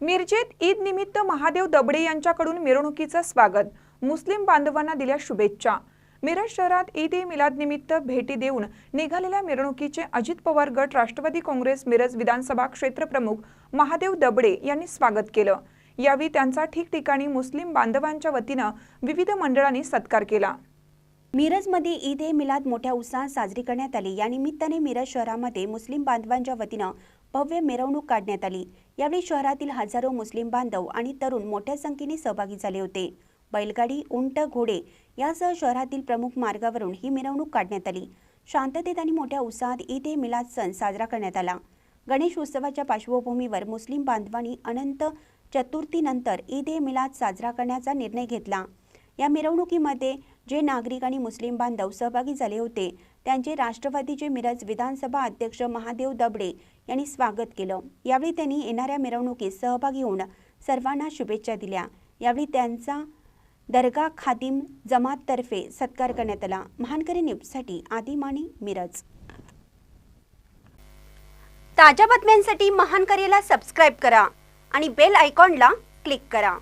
मिरजेत ईद निमित्त महादेव दबडे यांच्याकडून मिरवणुकीचं स्वागत. मुस्लिम बांधवांना दिल्या शुभेच्छा. मिरज शहरात ईद ए मिलाद निमित्त भेटी देऊन निघालेल्या मिरवणुकीचे अजित पवार गट राष्ट्रवादी काँग्रेस मिरज विधानसभा क्षेत्रप्रमुख महादेव दबडे यांनी स्वागत केलं. यावेळी त्यांचा ठिकठिकाणी मुस्लिम बांधवांच्या वतीनं विविध मंडळांनी सत्कार केला. मिरजमध्ये ईद ए मिलाद मोठ्या उत्साहात साजरी करण्यात आली. या निमित्ताने मिरज शहरामध्ये मुस्लिम बांधवांच्या वतीनं भव्य मिरवणूक काढण्यात आली. यावेळी शहरातील हजारो मुस्लिम बांधव आणि तरुण मोठ्या संख्येने सहभागी झाले होते. बैलगाडी उंट घोडे यासह शहरातील प्रमुख मार्गावरून ही मिरवणूक काढण्यात आली. शांततेत आणि मोठ्या उत्साहात ईद ए मिलाद सण साजरा करण्यात आला. गणेश उत्सवाच्या पार्श्वभूमीवर मुस्लिम बांधवांनी अनंत चतुर्थीनंतर ईद ए मिलाद साजरा करण्याचा निर्णय घेतला. या मिरवणुकीमध्ये जे नागरिक आणि मुस्लिम बांधव सहभागी झाले होते त्यांचे राष्ट्रवादीचे मिरज विधानसभा अध्यक्ष महादेव दबडे यांनी स्वागत केलं. यावेळी त्यांनी येणाऱ्या मिरवणुकीत सहभागी होऊन सर्वांना शुभेच्छा दिल्या. यावेळी त्यांचा दर्गा खादिम जमाततर्फे सत्कार करण्यात आला. महानकरी न्यूजसाठी आदिमानी मिरज. ताज्या बातम्यांसाठी महानकरीला सबस्क्राईब करा आणि बेल आयकॉनला क्लिक करा.